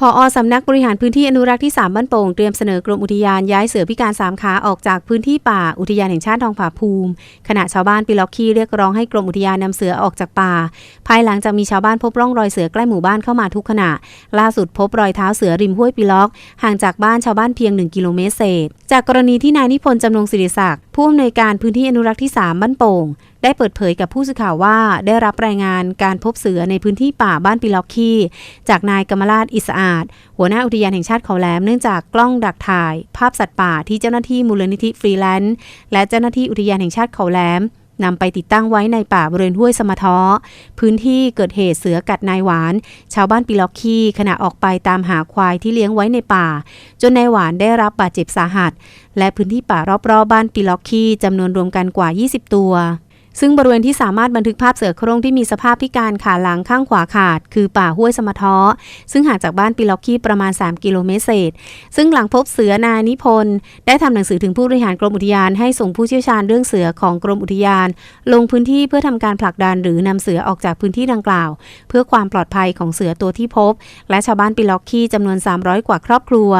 พออสำนักบริหารพื้นที่อนุรักษ์ที่ 3 บ้านโป่งเตรียมเสนอกรมอุทยานย้ายเสือพิการสามขาออกจากพื้นที่ป่าอุทยานแห่งชาติทองผาภูมิ ขณะชาวบ้านปิล็อกคีเรียกร้องให้กรมอุทยานนำเสือออกจากป่า ภายหลังจากมีชาวบ้านพบร่องรอยเสือใกล้หมู่บ้านเข้ามาทุกขณะ ล่าสุดพบรอยเท้าเสือริมห้วยปิล็อก ห่างจากบ้านชาวบ้านเพียง 1 กิโลเมตรเศษ จากกรณีที่นายนิพนธ์จำนงศิริศักดิ์ผู้อำนวยการพื้นที่อนุรักษ์ที่ 3 บ้านโป่งได้เปิดเผยกับผู้สื่อข่าวว่าได้รับรายงานการพบเสือในพื้นที่ป่าบ้านปิล็อกคีจากนายกมลาศอิสอาดหัวหน้าอุทยานแห่งชาติเขาแหลมเนื่องจากกล้องดักถ่าย ภาพสัตว์ป่าที่เจ้าหน้าที่มูลนิธิฟรีแลนซ์และเจ้าหน้าที่อุทยานแห่งชาติเขาแหลมนำไปติดตั้งไว้ในป่าบริเวณห้วยสมะท้อ พื้นที่เกิดเหตุเสือกัดนายหวาน ชาวบ้านปิล็อกคีขณะออกไปตามหาควายที่เลี้ยงไว้ในป่า จนนายหวานได้รับบาดเจ็บสาหัส และพื้นที่ป่ารอบๆบบ้านปิล็อกคีจำนวนรวมกันกว่า 20 ตัว ซึ่งบริเวณที่สามารถบันทึกภาพเสือโครงที่มีสภาพพิการขาหลังข้างขวาขาด คือป่าห้วยสมท้อ ซึ่งห่างจากบ้านปิล็อกคีประมาณ 3 กิโลเมตรเศษ ซึ่งหลังพบเสือนายนิพนธ์ ได้ทำหนังสือถึงผู้บริหารกรมอุทยานให้ส่งผู้เชี่ยวชาญเรื่องเสือของกรมอุทยาน ลงพื้นที่เพื่อทำการผลักดันหรือนำเสือออกจากพื้นที่ดังกล่าว เพื่อความปลอดภัยของเสือตัวที่พบ และชาวบ้านปิล็อกคีจำนวน 300 กว่าครอบครัว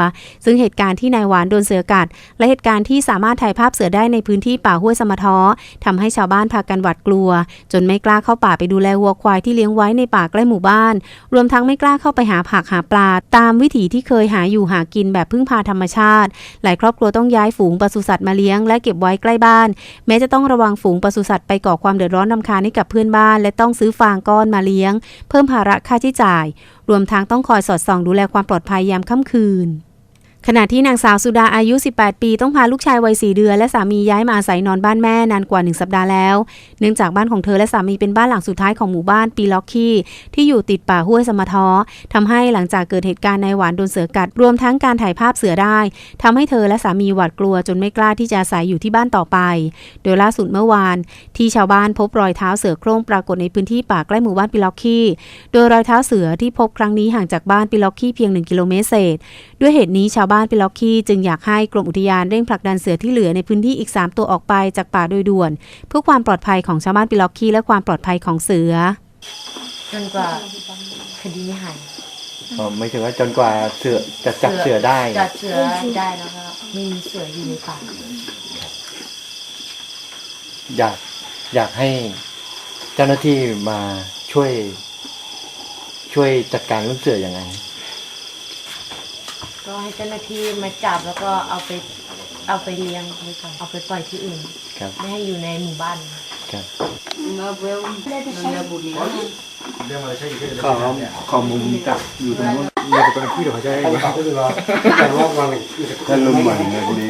ซึ่งเหตุการณ์ที่นายหวานโดนเสือกัด และเหตุการณ์ที่สามารถถ่ายภาพเสือได้ในพื้นที่ป่าห้วยสมท้อทำให้ชาวบ้านพากันหวาดกลัว จนไม่กล้าเข้าป่าไปดูแลวัวควายที่เลี้ยงไว้ในป่าใกล้หมู่บ้าน รวมทั้งไม่กล้าเข้าไปหาผักหาปลา ตามวิถีที่เคยหาอยู่หากินแบบพึ่งพาธรรมชาติ หลายครอบครัวต้องย้ายฝูงปศุสัตว์มาเลี้ยงและเก็บไว้ใกล้บ้าน แม้จะต้องระวังฝูงปศุสัตว์ไปก่อความเดือดร้อนรำคาญให้กับเพื่อนบ้าน และต้องซื้อฟางก้อนมาเลี้ยง เพิ่มภาระค่าใช้จ่าย รวมทั้งต้องคอยสอดส่องดูแลความปลอดภัยยามค่ำคืน ขณะที่นางสาวสุดาอายุ 18 ปี ต้องพาลูกชายวัย 4 เดือน และสามีย้ายมาอาศัยนอนบ้านแม่นานกว่า 1 สัปดาห์แล้ว เนื่องจากบ้านของเธอและสามีเป็นบ้านหลังสุดท้ายของหมู่บ้านปีล็อกคีที่อยู่ติดป่าห้วยสมะท้อทำให้หลังจากเกิดเหตุการณ์นายหวานโดนเสือกัด รวมทั้งการถ่ายภาพเสือได้ทำให้เธอและสามีหวาดกลัวจนไม่กล้าที่จะอาศัยอยู่ที่บ้านต่อไป โดยล่าสุดเมื่อวาน ที่ชาวบ้านพบรอยเท้าเสือโคร่งปรากฏในพื้นที่ป่าใกล้หมู่บ้านปิล็อกคีโดยรอยเท้าเสือที่พบครั้งนี้ห่างจากบ้านปิล็อกคีเพียง 1 กิโลเมตรเศษด้วยเหตุนี้ชาวบ้านปิล็อกคีจึงอยากให้กรมอุทยานเร่งผลักดันเสือที่เหลือในพื้นที่อีก 3 ตัวออกไปจากป่าโดยด่วน เพื่อความปลอดภัยของชาวบ้านปิล็อกคีและความปลอดภัยของเสือ จนกว่าคดีไม่หายอ๋อไม่ถึงว่าจนกว่าเสือจะจับเสือได้จับเสือได้แล้วก็ไม่มีเสืออยู่ในป่าอยากอยากให้เจ้าหน้าที่มาช่วย ช่วยจัดการเรื่องเสืออย่างไง ก็ให้เจ้าหน้าที่มาจับแล้วก็เอาไปเอาไปเลี้ยงไว้ก่อนเอาไปปล่อยที่อื่นครับไม่ให้อยู่ในหมู่บ้านครับขอขอมุมจากอยู่ตรงนู้นเนี่ยตรงที่เดี๋ยวเขาจะให้ดูแต่ว่าวันนี้ถ้าลุมเหมือนในบุรี